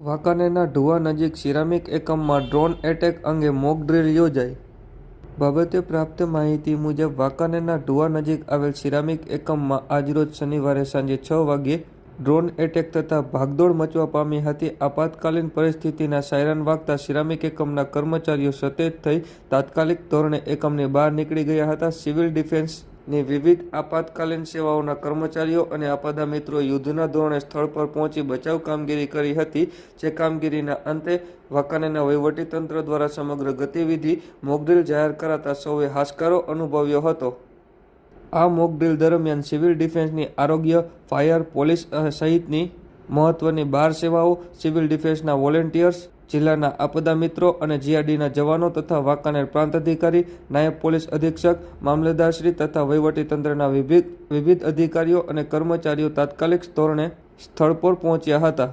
વાંકાનેરના ઢુવા નજીક સિરામિક એકમમાં drone attack અંગે મોક ડ્રીલ યોજાઈ. બાબતે પ્રાપ્ત માહિતી મુજબ, વાંકાનેરના ઢુવા નજીક આવેલ સિરામિક એકમમાં આજરોજ શનિવારે સાંજે છ વાગ્યે ડ્રોન એટેક થતાં ભાગદોડ મચવા પામી હતી. આપાતકાલીન પરિસ્થિતિના સાયરન વાગતા સિરામિક એકમના કર્મચારીઓ સતેજ થઈ તાત્કાલિક ધોરણે એકમની બહાર નીકળી ગયા હતા. સિવિલ ડિફેન્સની વિવિધ આપાતકાલીન સેવાઓના કર્મચારીઓ અને આપદા મિત્રો યુદ્ધના ધોરણે સ્થળ પર પહોંચી બચાવ કામગીરી કરી હતી, જે કામગીરીના અંતે વાંકાનેરના વહીવટીતંત્ર દ્વારા સમગ્ર ગતિવિધિ મોકડ્રીલ જાહેર કરાતા સૌએ હાશકારો અનુભવ્યો હતો. આ મોકડ્રીલ દરમિયાન સિવિલ ડિફેન્સની આરોગ્ય, ફાયર, પોલીસ સહિતની મહત્વની બાર સેવાઓ, સિવિલ ડિફેન્સના વોલેન્ટિયર્સ જિલ્લાના આપદા મિત્રો અને જીઆરડીના જવાનો તથા વાંકાનેર પ્રાંત અધિકારી, નાયબ પોલીસ અધિક્ષક મામલતદારશ્રી તથા વહીવટીતંત્રના વિવિધ વિવિધ અધિકારીઓ અને કર્મચારીઓ તાત્કાલિક ધોરણે સ્થળ પર પહોંચ્યા હતા.